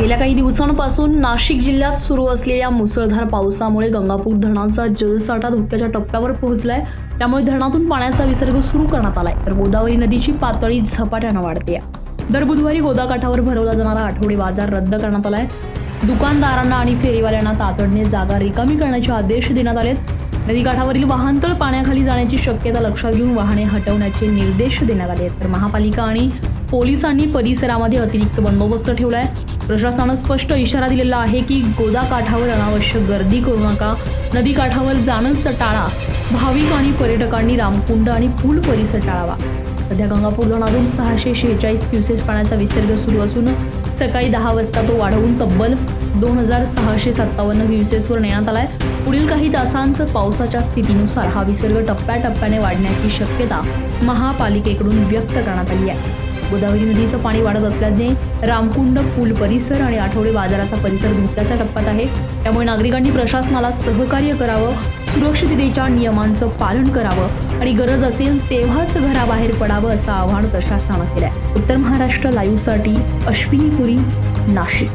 गेल्या काही दिवसांपासून नाशिक जिल्ह्यात सुरू असलेल्या मुसळधार पावसामुळे गंगापूर धरणाचा जलसाठा धोक्याच्या टप्प्यावर पोहोचलाय. त्यामुळे धरणातून पाण्याचा विसर्ग सुरू करण्यात आलाय. तर गोदावरी नदीची पातळी झपाट्यानं वाढते दर बुधवारी गोदाकाठावर भरवला जाणारा आठवडे बाजार रद्द करण्यात आलाय. दुकानदारांना आणि फेरीवाल्यांना तातडीने जागा रिकामी करण्याचे आदेश देण्यात आलेत. नदीकाठावरील वाहनतळ पाण्याखाली जाण्याची शक्यता लक्षात घेऊन वाहने हटवण्याचे निर्देश देण्यात आले तर महापालिका आणि पोलिसांनी परिसरामध्ये अतिरिक्त बंदोबस्त ठेवलाय. प्रशासनानं स्पष्ट इशारा दिलेला आहे की गोदा काठावर अनावश्यक गर्दी करू नका. नदी काठावर जाणंच टाळा भाविक आणि पर्यटकांनी रामकुंड आणि पूल परिसर टाळावा. सध्या गंगापूर धरणातून सहाशे शेहेचाळीस क्युसेस पाण्याचा विसर्ग सुरू असून सकाळी दहा वाजता तो वाढवून तब्बल दोन हजार सहाशे सत्तावन्न क्युसेसवर नेण्यात आलाय. पुढील काही तासांत पावसाच्या स्थितीनुसार हा विसर्ग टप्प्याटप्प्याने वाढण्याची शक्यता महापालिकेकडून व्यक्त करण्यात आली आहे. गोदावरी नदीचं पाणी वाढत असल्याने रामकुंड पूल परिसर आणि आठवडे बाजाराचा परिसर धोक्याच्या टप्प्यात आहे. त्यामुळे नागरिकांनी प्रशासनाला सहकार्य करावं सुरक्षिततेच्या नियमांचं पालन करावं आणि गरज असेल तेव्हाच घराबाहेर पडावं असं आवाहन प्रशासनानं केलं आहे उत्तर महाराष्ट्र लाईव्हसाठी अश्विनी पुरी नाशिक.